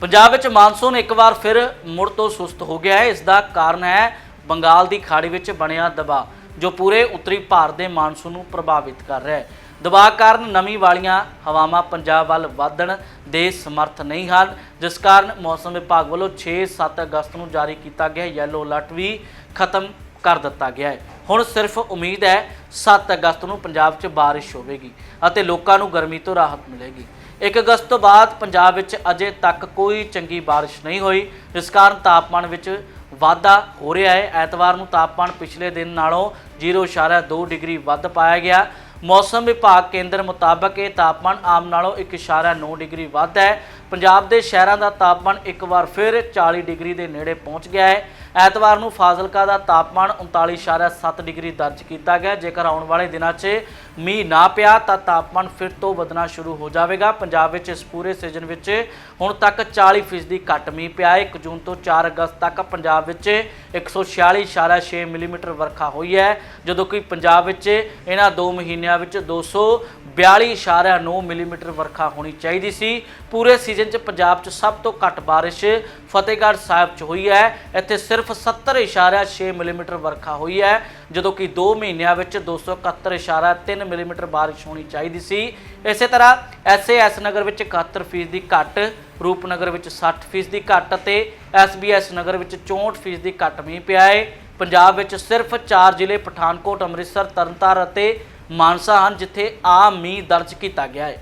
ਪੰਜਾਬ ਵਿੱਚ ਮਾਨਸੂਨ ਇੱਕ ਵਾਰ ਫਿਰ ਮੁੜ ਤੋਂ ਸੁਸਤ ਹੋ ਗਿਆ ਹੈ। ਇਸ ਦਾ ਕਾਰਨ ਹੈ ਬੰਗਾਲ ਦੀ ਖਾੜੀ ਵਿੱਚ ਬਣਿਆ ਦਬਾਅ, ਜੋ ਪੂਰੇ ਉੱਤਰੀ ਭਾਰਤ ਦੇ ਮਾਨਸੂਨ ਨੂੰ ਪ੍ਰਭਾਵਿਤ ਕਰ ਰਿਹਾ ਹੈ। ਦਬਾਅ ਕਾਰਨ ਨਮੀ ਵਾਲੀਆਂ ਹਵਾਵਾਂ ਪੰਜਾਬ ਵੱਲ ਵਧਣ ਦੇ ਸਮਰਥ ਨਹੀਂ ਹਨ, ਜਿਸ ਕਾਰਨ ਮੌਸਮ ਵਿਭਾਗ ਵੱਲੋਂ 6-7 ਅਗਸਤ ਨੂੰ ਜਾਰੀ ਕੀਤਾ ਗਿਆ। ਯੈਲੋ ਅਲਰਟ ਵੀ ਖਤਮ ਕਰ ਦਿੱਤਾ ਗਿਆ ਹੈ। ਹੁਣ ਸਿਰਫ ਉਮੀਦ ਹੈ 7 ਅਗਸਤ ਨੂੰ ਪੰਜਾਬ 'ਚ ਬਾਰਿਸ਼ ਹੋਵੇਗੀ ਅਤੇ ਲੋਕਾਂ ਨੂੰ ਗਰਮੀ ਤੋਂ ਰਾਹਤ ਮਿਲੇਗੀ। 1 ਅਗਸਤ ਤੋਂ ਬਾਅਦ ਪੰਜਾਬ ਵਿੱਚ ਅਜੇ ਤੱਕ ਕੋਈ ਚੰਗੀ ਬਾਰਿਸ਼ ਨਹੀਂ ਹੋਈ। ਜਿਸ ਕਾਰਨ ਤਾਪਮਾਨ ਵਿੱਚ ਵਾਧਾ ਹੋ ਰਿਹਾ ਹੈ। ਐਤਵਾਰ ਨੂੰ ਤਾਪਮਾਨ ਪਿਛਲੇ ਦਿਨ ਨਾਲੋਂ 0.2 ਡਿਗਰੀ ਵੱਧ ਪਾਇਆ ਗਿਆ। ਮੌਸਮ ਵਿਭਾਗ ਕੇਂਦਰ ਮੁਤਾਬਕ ਇਹ ਤਾਪਮਾਨ ਆਮ ਨਾਲੋਂ 1.9 ਡਿਗਰੀ ਵੱਧ ਹੈ। ਪੰਜਾਬ ਦੇ ਸ਼ਹਿਰਾਂ ਦਾ ਤਾਪਮਾਨ ਇੱਕ ਵਾਰ ਫਿਰ 40 ਡਿਗਰੀ ਦੇ ਨੇੜੇ ਪਹੁੰਚ ਗਿਆ ਹੈ। ਐਤਵਾਰ ਨੂੰ ਫਾਜ਼ਿਲਕਾ ਦਾ ਤਾਪਮਾਨ 39.7 ਡਿਗਰੀ ਦਰਜ ਕੀਤਾ ਗਿਆ ਜੇਕਰ ਆਉਣ ਵਾਲੇ ਦਿਨਾਂ 'ਚ ਮੀਂਹ ਨਾ ਪਿਆ ਤਾਂ ਤਾਪਮਾਨ ਫਿਰ ਤੋਂ ਵਧਣਾ ਸ਼ੁਰੂ ਹੋ ਜਾਵੇਗਾ। ਪੰਜਾਬ ਵਿੱਚ ਇਸ ਪੂਰੇ ਸੀਜ਼ਨ ਵਿੱਚ ਹੁਣ ਤੱਕ 40% ਘੱਟ ਮੀਂਹ ਪਿਆ। ਹੈ 1 ਜੂਨ ਤੋਂ 4 ਅਗਸਤ ਤੱਕ ਪੰਜਾਬ ਵਿੱਚ 146.6 ਮਿਲੀਮੀਟਰ ਵਰਖਾ ਹੋਈ ਹੈ, ਜਦੋਂ ਕਿ ਪੰਜਾਬ ਵਿੱਚ ਇਹਨਾਂ 2 ਮਹੀਨਿਆਂ ਵਿੱਚ 242.9 ਮਿਲੀਮੀਟਰ ਵਰਖਾ ਹੋਣੀ ਚਾਹੀਦੀ ਸੀ। ਪੂਰੇ ਸੀਜ਼ਨ 'ਚ ਪੰਜਾਬ 'ਚ ਸਭ ਤੋਂ ਘੱਟ ਬਾਰਿਸ਼ ਫਤਿਹਗੜ੍ਹ ਸਾਹਿਬ 'ਚ ਹੋਈ ਹੈ। ਇੱਥੇ ਸਿਰਫ 70.6 ਮਿਲੀਮੀਟਰ ਵਰਖਾ ਹੋਈ ਹੈ, ਜਦੋਂ ਕਿ 2 ਮਹੀਨਿਆਂ ਵਿੱਚ 271.3 ਮਿਲੀਮੀਟਰ ਬਾਰਿਸ਼ ਹੋਣੀ ਚਾਹੀਦੀ ਸੀ। ਇਸੇ ਤਰ੍ਹਾਂ ਐਸਏਐਸ ਨਗਰ ਵਿੱਚ 71% ਦੀ ਘੱਟ, ਰੂਪਨਗਰ ਵਿੱਚ 60% ਦੀ ਘੱਟ ਅਤੇ ਐਸਬੀਐਸ ਨਗਰ ਵਿੱਚ 64% ਦੀ ਘੱਟ ਮੀਂਹ ਪਿਆ ਹੈ ਪੰਜਾਬ ਵਿੱਚ ਸਿਰਫ 4 ਜ਼ਿਲ੍ਹੇ ਪਠਾਨਕੋਟ, ਅੰਮ੍ਰਿਤਸਰ, ਤਰਨਤਾਰਨ ਅਤੇ ਮਾਨਸਾ ਹਨ, ਜਿੱਥੇ ਆਮ ਮੀਂਹ ਦਰਜ ਕੀਤਾ ਗਿਆ ਹੈ